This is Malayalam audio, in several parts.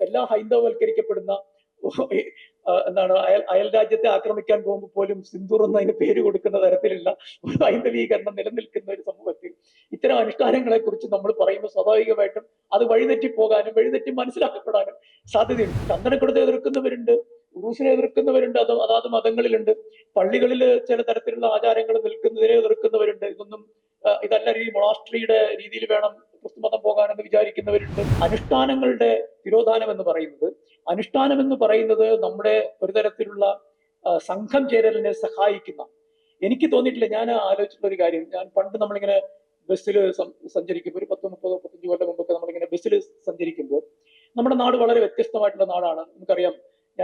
എല്ലാ ഹൈന്ദവവൽക്കരിക്കപ്പെടുന്ന എന്താണ് അയൽ അയൽ രാജ്യത്തെ ആക്രമിക്കാൻ പോകുമ്പോൾ പോലും സിന്ദൂർ എന്ന് അതിന് പേര് കൊടുക്കുന്ന തരത്തിലുള്ള ഒരു ഹൈന്ദവീകരണം നിലനിൽക്കുന്ന ഒരു സമൂഹത്തിൽ ഇത്തരം അനുഷ്ഠാനങ്ങളെ കുറിച്ച് നമ്മൾ പറയുമ്പോൾ സ്വാഭാവികമായിട്ടും അത് വഴിതെറ്റി പോകാനും വഴിതെറ്റി മനസ്സിലാക്കപ്പെടാനും സാധ്യതയുണ്ട്. ചന്ദനക്കുടത്തെ എതിർക്കുന്നവരുണ്ട് ഉറൂസിനെ എതിർക്കുന്നവരുണ്ട് അത് അതാത് മതങ്ങളിലുണ്ട്. പള്ളികളിൽ ചില തരത്തിലുള്ള ആചാരങ്ങൾ നിൽക്കുന്നതിനെ എതിർക്കുന്നവരുണ്ട്. ഇതൊന്നും ഇതല്ല രീതി. മൊണാസ്ട്രിയുടെ രീതിയിൽ വേണം ക്രിസ്തുമതം പോകാനെന്ന് വിചാരിക്കുന്നവരുണ്ട്. അനുഷ്ഠാനങ്ങളുടെ തിരോധാനം എന്ന് പറയുന്നത്. അനുഷ്ഠാനം എന്ന് പറയുന്നത് നമ്മുടെ ഒരു തരത്തിലുള്ള സംഘം ചേരലിനെ സഹായിക്കുന്ന. എനിക്ക് തോന്നിയിട്ടില്ല ഞാൻ ആലോചിച്ചിട്ടുള്ള ഒരു കാര്യം. ഞാൻ പണ്ട് നമ്മളിങ്ങനെ ബസ്സിൽ സഞ്ചരിക്കുമ്പോൾ ഒരു പത്ത് മുപ്പത് മുപ്പത്തഞ്ച് കൊല്ലം മുമ്പൊക്കെ നമ്മളിങ്ങനെ ബസ്സിൽ സഞ്ചരിക്കുമ്പോൾ നമ്മുടെ നാട് വളരെ വ്യത്യസ്തമായിട്ടുള്ള നാടാണ്. നമുക്കറിയാം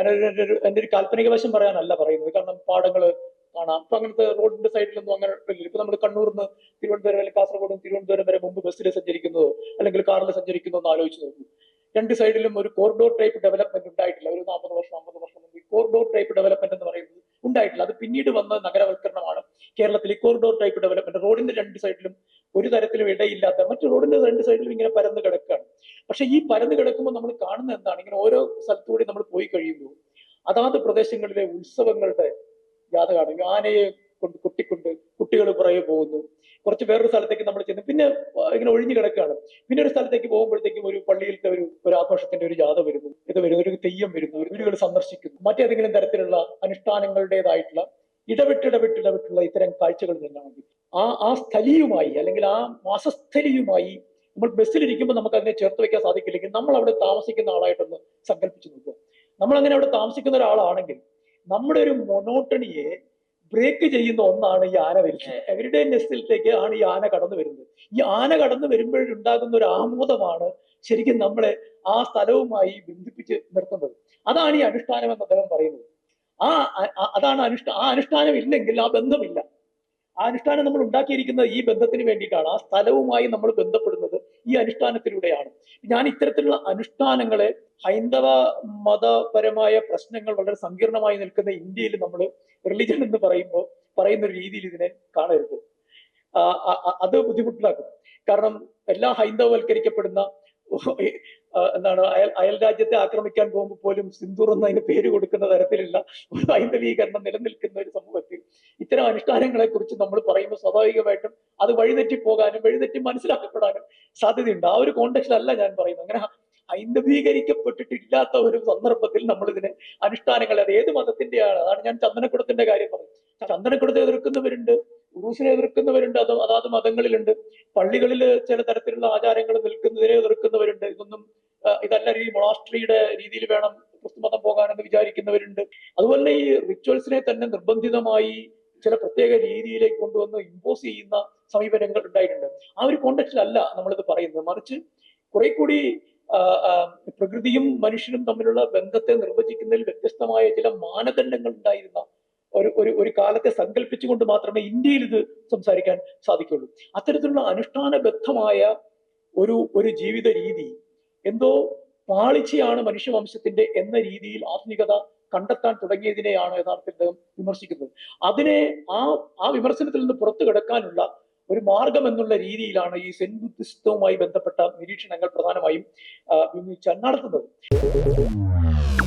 ഒരു- എന്റെ ഒരു കാൽപ്പനിക വശം പറയാനല്ല പറയുന്നത്. കാരണം പാടങ്ങൾ കാണാം. അപ്പൊ അങ്ങനത്തെ റോഡിന്റെ സൈഡിലൊന്നും അങ്ങനെ ഇപ്പൊ നമ്മൾ കണ്ണൂരിൽ നിന്ന് തിരുവനന്തപുരം അല്ലെങ്കിൽ കാസർഗോഡും തിരുവനന്തപുരം വരെ മുമ്പ് ബസ്സിൽ സഞ്ചരിക്കുന്നതോ അല്ലെങ്കിൽ കാറിൽ സഞ്ചരിക്കുന്നതോ എന്ന് ആലോചിച്ച് നോക്കൂ. രണ്ട് സൈഡിലും ഒരു കോറിഡോർ ടൈപ്പ് ഡെവലപ്മെന്റ് ഉണ്ടായിട്ടില്ല. ഒരു നാൽപ്പത് വർഷം അമ്പത് വർഷം മുമ്പ് കോറിഡോർ ടൈപ്പ് ഡെവലപ്മെന്റ് എന്ന് പറയുന്നത് ഉണ്ടായിട്ടില്ല. അത് പിന്നീട് വന്ന നഗരവൽക്കരണമാണ്. കേരളത്തിൽ കോറിഡോർ ടൈപ്പ് ഡെവലപ്മെന്റ് റോഡിന്റെ രണ്ട് സൈഡിലും ഒരു തരത്തിലും ഇടയില്ലാത്ത മറ്റു റോഡിന്റെ രണ്ട് സൈഡിലും ഇങ്ങനെ പരന്ന് കിടക്കുകയാണ്. പക്ഷെ ഈ പരന്ന് കിടക്കുമ്പോൾ നമ്മൾ കാണുന്ന എന്താണ്? ഇങ്ങനെ ഓരോ സ്ഥലത്തുകൂടി നമ്മൾ പോയി കഴിയുമ്പോൾ അതാത് പ്രദേശങ്ങളിലെ ഉത്സവങ്ങളുടെ ജാഥ കാണും ആനയെ കൊണ്ട് കുട്ടിക്കൊണ്ട് കുട്ടികൾ പുറകെ പോകുന്നു. കുറച്ച് വേറൊരു സ്ഥലത്തേക്ക് നമ്മൾ ചെന്ന്. പിന്നെ ഇങ്ങനെ ഒഴിഞ്ഞു കിടക്കുകയാണ്. പിന്നെ ഒരു സ്ഥലത്തേക്ക് പോകുമ്പോഴത്തേക്കും ഒരു പള്ളിയിലത്തെ ഒരു ഒരു ആഘോഷത്തിന്റെ ഒരു ജാഥ വരുന്നു. ഇത് വരുന്നു ഒരു തെയ്യം വരുന്നു ഒരു വീടുകൾ സന്ദർശിക്കുന്നു. മറ്റേതെങ്കിലും തരത്തിലുള്ള അനുഷ്ഠാനങ്ങളുടേതായിട്ടുള്ള ഇടവിട്ട് ഇടവിട്ട് ഇടവിട്ടുള്ള ഇത്തരം കാഴ്ചകൾ നിന്നാണെങ്കിൽ ആ ആ സ്ഥലിയുമായി അല്ലെങ്കിൽ ആ മാസസ്ഥലിയുമായി നമ്മൾ ബസ്സിലിരിക്കുമ്പോൾ നമുക്ക് അതിനെ ചേർത്ത് വെക്കാൻ സാധിക്കില്ലെങ്കിൽ നമ്മൾ അവിടെ താമസിക്കുന്ന ആളായിട്ടൊന്ന് സങ്കല്പിച്ചു നോക്കുക. നമ്മൾ അങ്ങനെ അവിടെ താമസിക്കുന്ന ഒരാളാണെങ്കിൽ നമ്മുടെ ഒരു മൊനോട്ടണിയെ ബ്രേക്ക് ചെയ്യുന്ന ഒന്നാണ് ഈ ആന വരുന്നത് എവരിഡേ നെസ്റ്റിലേക്ക് ആണ് ഈ ആന കടന്നു വരുന്നത്. ഈ ആന കടന്നു വരുമ്പോഴുണ്ടാകുന്ന ഒരു ആമോദമാണ് ശരിക്കും നമ്മളെ ആ സ്ഥലവുമായി ബന്ധിപ്പിച്ച് നിർത്തുന്നത്. അതാണ് ഈ അനുഷ്ഠാനം എന്ന് അദ്ദേഹം പറയുന്നത്. ആ അതാണ് അനുഷ്ഠ ആ അനുഷ്ഠാനം ഇല്ലെങ്കിൽ ആ ബന്ധമില്ല. ആ അനുഷ്ഠാനം നമ്മൾ ഉണ്ടാക്കിയിരിക്കുന്നത് ഈ ബന്ധത്തിന് വേണ്ടിയിട്ടാണ്. ആ സ്ഥലവുമായി നമ്മൾ ബന്ധപ്പെടുന്നത് ഈ അനുഷ്ഠാനത്തിലൂടെയാണ്. ഞാൻ ഇത്തരത്തിലുള്ള അനുഷ്ഠാനങ്ങളെ ഹൈന്ദവ മതപരമായ പ്രശ്നങ്ങൾ വളരെ സങ്കീർണമായി നിൽക്കുന്ന ഇന്ത്യയിൽ നമ്മൾ റിലിജൻ എന്ന് പറയുമ്പോൾ പറയുന്ന രീതിയിൽ ഇതിനെ കാണരുത്. അത് ബുദ്ധിമുട്ടിലാക്കും. കാരണം എല്ലാ ഹൈന്ദവവൽക്കരിക്കപ്പെടുന്ന എന്താണ് അയൽ അയൽ രാജ്യത്തെ ആക്രമിക്കാൻ പോകുമ്പോൾ പോലും സിന്ദൂർ എന്ന് അതിന് പേര് കൊടുക്കുന്ന തരത്തിലുള്ള ഒരു ഹൈന്ദവീകരണം നിലനിൽക്കുന്ന ഒരു സമൂഹത്തിൽ ഇത്തരം അനുഷ്ഠാനങ്ങളെ കുറിച്ച് നമ്മൾ പറയുമ്പോൾ സ്വാഭാവികമായിട്ടും അത് വഴിതെറ്റി പോകാനും വഴിതെറ്റി മനസ്സിലാക്കപ്പെടാനും സാധ്യതയുണ്ട്. ആ ഒരു കോണ്ടെക്സ്റ്റിലല്ല ഞാൻ പറയുന്നത്. അങ്ങനെ ഹൈന്ദവീകരിക്കപ്പെട്ടിട്ടില്ലാത്ത ഒരു സന്ദർഭത്തിൽ നമ്മൾ ഇതിനെ അനുഷ്ഠാനങ്ങൾ അത് ഏത് മതത്തിന്റെയാണ് അതാണ് ഞാൻ ചന്ദനക്കുടത്തിന്റെ കാര്യം പറഞ്ഞത് ചന്ദനക്കുടത്തെ എതിർക്കുന്നവരുണ്ട് ഉറൂസിനെ എതിർക്കുന്നവരുണ്ട് അത് അതാത് മതങ്ങളിലുണ്ട്. പള്ളികളിൽ ചില തരത്തിലുള്ള ആചാരങ്ങൾ നിൽക്കുന്നതിനെ എതിർക്കുന്നവരുണ്ട്. ഇതൊന്നും ഇതല്ല രീതി മൊണാസ്ട്രിയുടെ രീതിയിൽ വേണം ക്രിസ്തുമതം പോകാനെന്ന് വിചാരിക്കുന്നവരുണ്ട്. അതുപോലെ ഈ റിച്വൽസിനെ തന്നെ നിർബന്ധിതമായി ചില പ്രത്യേക രീതിയിലേക്ക് കൊണ്ടുവന്ന് ഇമ്പോസ് ചെയ്യുന്ന സമീപനങ്ങൾ ഉണ്ടായിട്ടുണ്ട്. ആ ഒരു കോണ്ടക്സ്റ്റിലല്ല നമ്മളിത് പറയുന്നത്. മറിച്ച് കുറെ കൂടി പ്രകൃതിയും മനുഷ്യനും തമ്മിലുള്ള ബന്ധത്തെ നിർവചിക്കുന്നതിൽ വ്യത്യസ്തമായ ചില മാനദണ്ഡങ്ങൾ ഉണ്ടായിരുന്ന ഒരു ഒരു ഒരു കാലത്തെ സങ്കല്പിച്ചുകൊണ്ട് മാത്രമേ ഇന്ത്യയിൽ ഇത് സംസാരിക്കാൻ സാധിക്കുള്ളൂ. അത്തരത്തിലുള്ള അനുഷ്ഠാനബദ്ധമായ ഒരു ഒരു ജീവിത രീതി എന്തോ പാളിച്ചയാണ് മനുഷ്യവംശത്തിന്റെ എന്ന രീതിയിൽ ആധുനികത കണ്ടെത്താൻ തുടങ്ങിയതിനെയാണ് യഥാർത്ഥത്തിൽ വിമർശിക്കുന്നത്. അതിനെ ആ ആ വിമർശനത്തിൽ നിന്ന് പുറത്തു കിടക്കാനുള്ള ഒരു മാർഗം എന്നുള്ള രീതിയിലാണ് ഈ സെൻ ബുദ്ധിസ്തവുമായി ബന്ധപ്പെട്ട നിരീക്ഷണങ്ങൾ പ്രധാനമായും നടത്തുന്നത്